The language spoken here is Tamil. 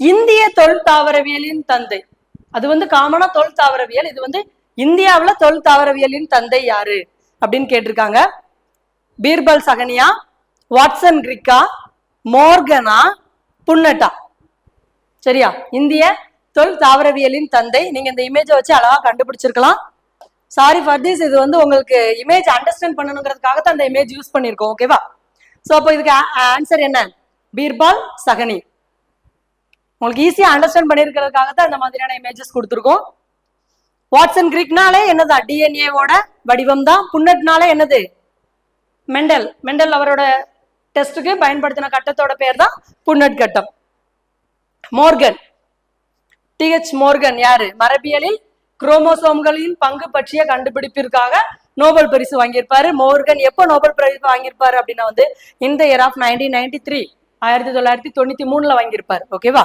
இந்திய தொல் தாவரவியலின் தந்தை. அது வந்து காமனா தொல் தாவரவியல் இது வந்து இந்தியாவுல தொல் தாவரவியலின் தந்தை யாரு? அப்படின்னு கேட்டிருக்காங்க. பீர்பல் சகனியா வாட்சன் கிரிக்கா மோர்கனா புன்னட்டா. சரியா? இந்திய தொல் தாவரவியலின் தந்தை. நீங்க இந்த இமேஜை வச்சு அழகா கண்டுபிடிச்சிருக்கலாம். சாரி ஃபார் திஸ் இது வந்து உங்களுக்கு இமேஜ் அண்டர்ஸ்டாண்ட் பண்ணணுங்கிறதுக்காக தான் அந்த இமேஜ் யூஸ் பண்ணியிருக்கோம் ஓகேவா ஸோ அப்போ இதுக்கு ஆன்சர் என்ன? பீர்பால் சகனி. உங்களுக்கு ஈஸியா அண்டர்ஸ்டாண்ட் பண்ணிருக்கிறதுக்காக தான் இந்த மாதிரியான இமேஜஸ் கொடுத்துருக்கோம். வாட்ஸன் கிரிக்னாலே என்னதான் டிஎன்ஏவோட வடிவம் தான் புன்னட்னாலே என்னது? மெண்டல் மெண்டல் அவரோட டெஸ்ட்டுக்கு பயன்படுத்தின கட்டத்தோட பேர் தான் புன்னட் கட்டம். மோர்கன் டிஹெச் மோர்கன் யாரு? மரபியலில் குரோமோசோம்களின் பங்கு பற்றிய கண்டுபிடிப்பிற்காக நோபல் பரிசு வாங்கியிருப்பாரு. மோர்கன் எப்போ நோபல் பரிசு வாங்கியிருப்பாரு அப்படின்னா வந்து இந்த year of nineteen ninety three ஆயிரத்தி தொள்ளாயிரத்தி தொண்ணூத்தி மூணுல வாங்கியிருப்பாரு. ஓகேவா